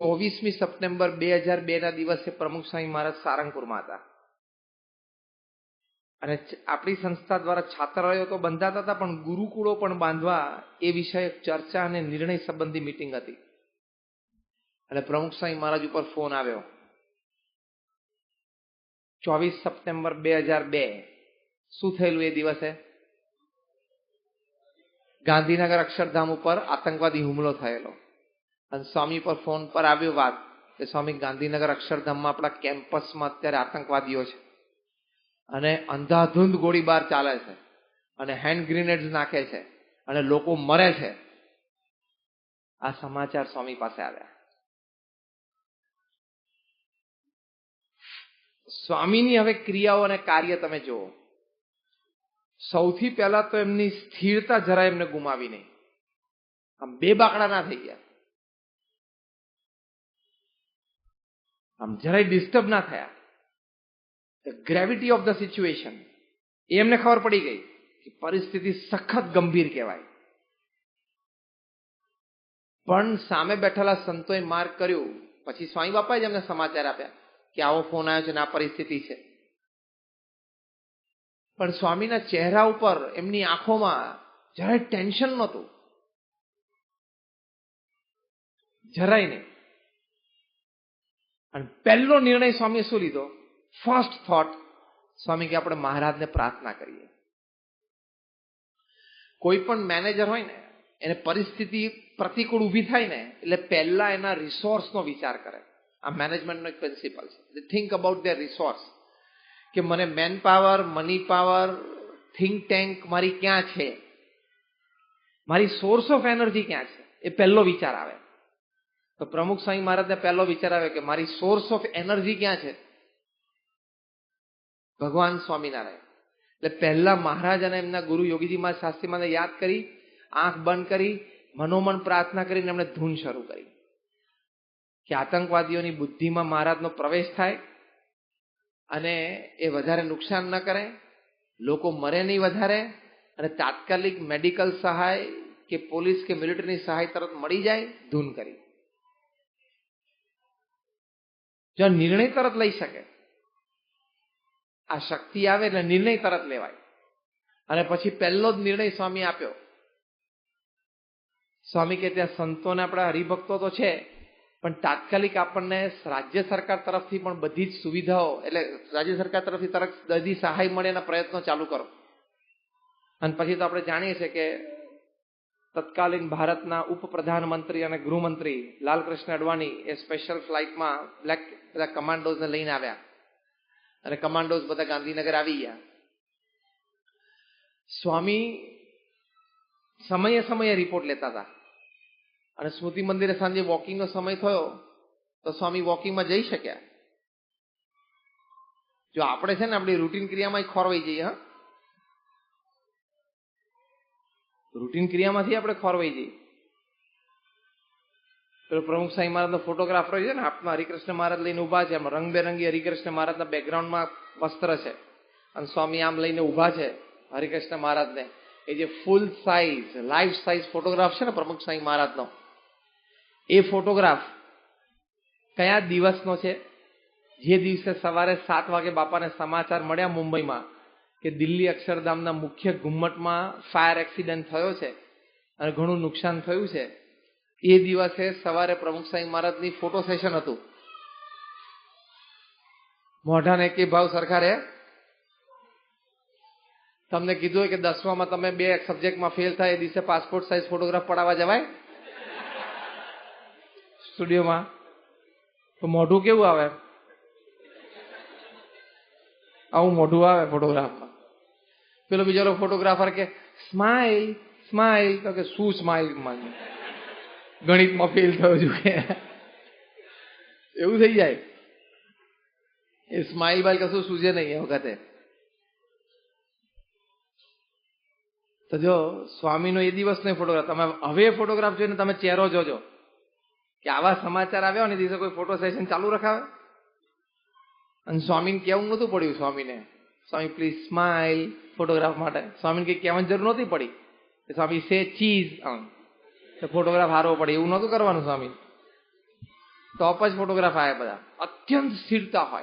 ચોવીસમી September બે હજાર બે ના દિવસે પ્રમુખ સ્વામી મહારાજ સારંગપુરમાં હતા. અને આપણી સંસ્થા દ્વારા છાત્રાલયો તો બંધાતા હતા, પણ ગુરુકુળો પણ બાંધવા એ વિષયક ચર્ચા અને નિર્ણય સંબંધી મિટિંગ હતી. અને પ્રમુખ સ્વામી મહારાજ ઉપર ફોન આવ્યો. ચોવીસ સપ્ટેમ્બર બે હજાર બે, શું થયેલું એ દિવસે? ગાંધીનગર અક્ષરધામ ઉપર આતંકવાદી હુમલો થયેલો. અને સ્વામી પર ફોન પર આવ્યો વાત કે સ્વામી, ગાંધીનગર અક્ષરધામમાં આપણા કેમ્પસમાં અત્યારે આતંકવાદીઓ છે. અને અંધાધૂંધ ગોળીબાર ચાલે છે. અને હેન્ડ ગ્રેનેડ નાખે છે. અને લોકો મરે છે. આ સમાચાર સ્વામી પાસે આવ્યા. સ્વામીની હવે ક્રિયાઓ અને કાર્ય તમે જુઓ. સૌથી પહેલા તો એમની સ્થિરતા જરા એમને ગુમાવી નહીં. આમ બે બાકડા ના થઈ ગયા. આમ જરાય ડિસ્ટર્બ ના થયા. ગ્રેવિટી ઓફ ધ સિચ્યુએશન એ એમને ખબર પડી ગઈ કે પરિસ્થિતિ સખત ગંભીર કહેવાય. પણ સામે બેઠેલા સંતોએ માર્ગ કર્યું. પછી સ્વામી બાપાએ જ એમને સમાચાર આપ્યા કે આવો ફોન આવ્યો છે ને આ પરિસ્થિતિ છે. પણ સ્વામીના ચહેરા ઉપર એમની આંખોમાં જરાય ટેન્શન નહોતું. જરાય નહીં. અને પહેલો નિર્ણય સ્વામીએ શું લીધો? ફર્સ્ટ થોટ સ્વામી કે આપણે મહારાજને પ્રાર્થના કરીએ. કોઈ પણ મેનેજર હોય ને, એને પરિસ્થિતિ પ્રતિકૂળ ઊભી થાય ને, એટલે પહેલા એના રિસોર્સનો વિચાર કરે. આ મેનેજમેન્ટનો એક પ્રિન્સિપલ છે. થિંક અબાઉટ ધેર રિસોર્સ કે મને man power money power think tank મારી ક્યાં છે? મારી સોર્સ ઓફ એનર્જી ક્યાં છે? એ પહેલો વિચાર આવે. તો પ્રમુખ સ્વામી મહારાજને પહેલો વિચાર આવે કે મારી સોર્સ ઓફ એનર્જી ક્યાં છે? ભગવાન સ્વામિનારાયણ. એટલે પહેલા મહારાજ અને એમના ગુરુ યોગીજી મહારાજ શાસ્ત્રીમાને યાદ કરી, આંખ બંધ કરી, મનોમન પ્રાર્થના કરીને એમણે ધૂન શરૂ કરી. કે આતંકવાદીઓની બુદ્ધિમાં મહારાજનો પ્રવેશ થાય અને એ વધારે નુકસાન ન કરે, લોકો મરે નહીં વધારે, અને તાત્કાલિક મેડિકલ સહાય કે પોલીસ કે મિલિટરીની સહાય તરત મળી જાય, ધૂન કરી. જો નિર્ણય તરત લઈ શકે. આ શક્તિ આવે એટલે નિર્ણય તરત લેવાય. અને પછી પહેલો જ નિર્ણય સ્વામી આપ્યો. સ્વામી કે ત્યાં સંતોને આપણા હરિભક્તો તો છે, પણ તાત્કાલિક આપણને રાજ્ય સરકાર તરફથી પણ બધી જ સુવિધાઓ, એટલે રાજ્ય સરકાર તરફથી તરત બધી સહાય મળે એના પ્રયત્નો ચાલુ કરો. અને પછી તો આપણે જાણીએ છીએ કે તત્કાલીન ભારતના ઉપપ્રધાનમંત્રી અને ગૃહમંત્રી લાલકૃષ્ણ અડવાણી એ સ્પેશિયલ ફ્લાઇટમાં બ્લેક બધા કમાન્ડોઝને લઈને આવ્યા. અને કમાન્ડોઝ બધા ગાંધીનગર આવી ગયા. સ્વામી સમયે સમયે રિપોર્ટ લેતા હતા. અને સ્મૃતિ મંદિરે સાંજે વોકિંગનો સમય થયો, તો સ્વામી વોકિંગમાં જઈ શક્યા. જો આપણે છે ને આપણી રૂટીન ક્રિયામાં ખોરવાઈ જઈએ, હા. રૂટીન ક્રિયામાંથી આપણે ખોરવાઈ જઈએ. પેલો પ્રમુખ સાંઈ મહારાજનો ફોટોગ્રાફર છે ને હાથમાં હરિકૃષ્ણ મહારાજ લઈને ઊભા છે રંગબેરંગી હરિકૃષ્ણ મહારાજના બેકગ્રાઉન્ડમાં વસ્ત્ર છે. અને સ્વામી આમ લઈને ઊભા છે હરિકૃષ્ણ મહારાજને. એ જે full size life size photograph છે ને પ્રમુખ સાંઈ મહારાજનો, એ ફોટોગ્રાફ કયા દિવસનો છે? જે દિવસે સવારે સાત વાગે બાપાને સમાચાર મળ્યા મુંબઈમાં કે દિલ્હી અક્ષરધામના મુખ્ય ઘુમ્મટમાં ફાયર એક્સિડન્ટ થયો છે અને ઘણું નુકસાન થયું છે. એ દિવસે સવારે પ્રમુખ સાંઈ મહારાજની ફોટો સેશન હતું. મોઢાને કે ભાવ સરકારે તમને કીધું હોય કે દસમામાં તમે બે સબ્જેક્ટમાં ફેલ થાય એ દિવસે પાસપોર્ટ સાઇઝ ફોટોગ્રાફ પડાવવા જવાય? સ્ટુડિયોમાં તો મોઢું કેવું આવે? આવું મોઢું આવે ફોટોગ્રાફમાં પેલો બીજો ફોટોગ્રાફર કે સ્માઇલ સ્માઇલ તો કે, શું સ્માઇલ ગણિતમાં ફેલ થયો છું કે. એવું થઈ જાય. એ સ્માઇલ બાઇલ કશું સૂજે નહીં એ વખતે. તો જો, સ્વામીનો એ દિવસનો ફોટોગ્રાફ તમે હવે ફોટોગ્રાફ જોઈને તમે ચહેરો જોજો. કે આવા સમાચાર આવ્યા ને દિવસે કોઈ ફોટો સેશન ચાલુ રખાવે? અને સ્વામીને કેવું નહોતું પડ્યું સ્વામીને? સ્વામી પ્લીઝ સ્માઇલ ફોટોગ્રાફ માટે. સ્વામીને કઈ કહેવાની જરૂર નહોતી પડી. સ્વામી સે ચીઝ આમ. ફોટોગ્રાફ હારવો પડે. એવું નહોતું કરવાનું સ્વામી. ટોપ જ ફોટોગ્રાફ આવ્યા બધા. અત્યંત સ્થિરતા હોય.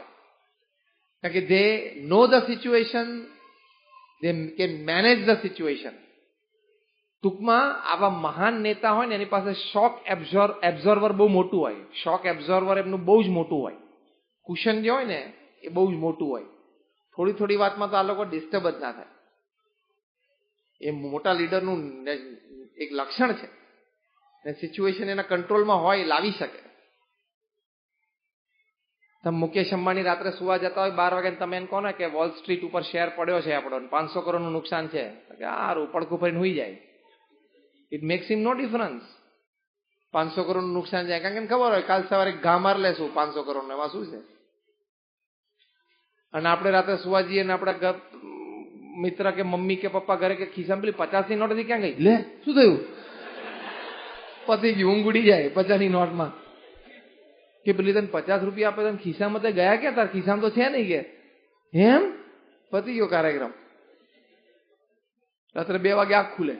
કારણ કે they know the situation they can manage the situation ટૂંકમાં આવા મહાન નેતા હોય ને, એની પાસે શોક એબ્ઝોર એબ્ઝોર્વર બહુ મોટું હોય. શોક એબ્ઝોર્વર એમનું બહુ જ મોટું હોય. કુશન જે હોય ને, એ બહુ જ મોટું હોય. થોડી થોડી વાતમાં તો આ લોકો ડિસ્ટર્બ જ ના થાય. એ મોટા લીડરનું એક લક્ષણ છે. ને સિચ્યુએશન એના કંટ્રોલમાં હોય લાવી શકે. તમે મુકેશ અંબાણી રાત્રે સુવા જતા હોય, બાર વાગે તમે એને કહો ને કે વોલ સ્ટ્રીટ ઉપર શેર પડ્યો છે આપણો પાંચસો કરોડનું નુકસાન છે. કે આ પડકું ફરીને હોઈ જાય. It makes him no difference પાંચસો કરોડનું નુકસાન જાય. કારણ કે ખબર હોય, કાલ સવારે ઘામાર લેશું પાંચસો કરોડ એમાં શું છે? અને આપણે રાત્રે સુવા જઈએ ને આપણા મિત્ર કે મમ્મી કે પપ્પા ઘરે કે ખિસ્સામાં પેલી પચાસની નોટ હતી ક્યાં ગઈ? લે, શું થયું? પતી ગયું ઊંઘ ઉડી જાય પચાસની નોટમાં. કે પેલી તને પચાસ રૂપિયા આપે તને ખિસ્સામાં તો ગયા ક્યાં? તાર ખિસ્સામાં તો છે નહીં કે. એમ? પતી ગયો કાર્યક્રમ. રાત્રે બે વાગે આંખ ખુલે.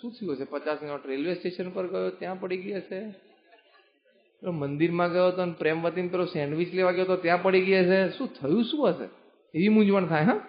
શું થયું હશે? પચાસ નોટ રેલવે સ્ટેશન પર ગયો, ત્યાં પડી ગઈ હશે? મંદિરમાં ગયો હતો અને પ્રેમવતી પેલો સેન્ડવિચ લેવા ગયો તો ત્યાં પડી ગઈ હશે શું થયું? શું હશે? એવી મૂંઝવણ થાય, હા?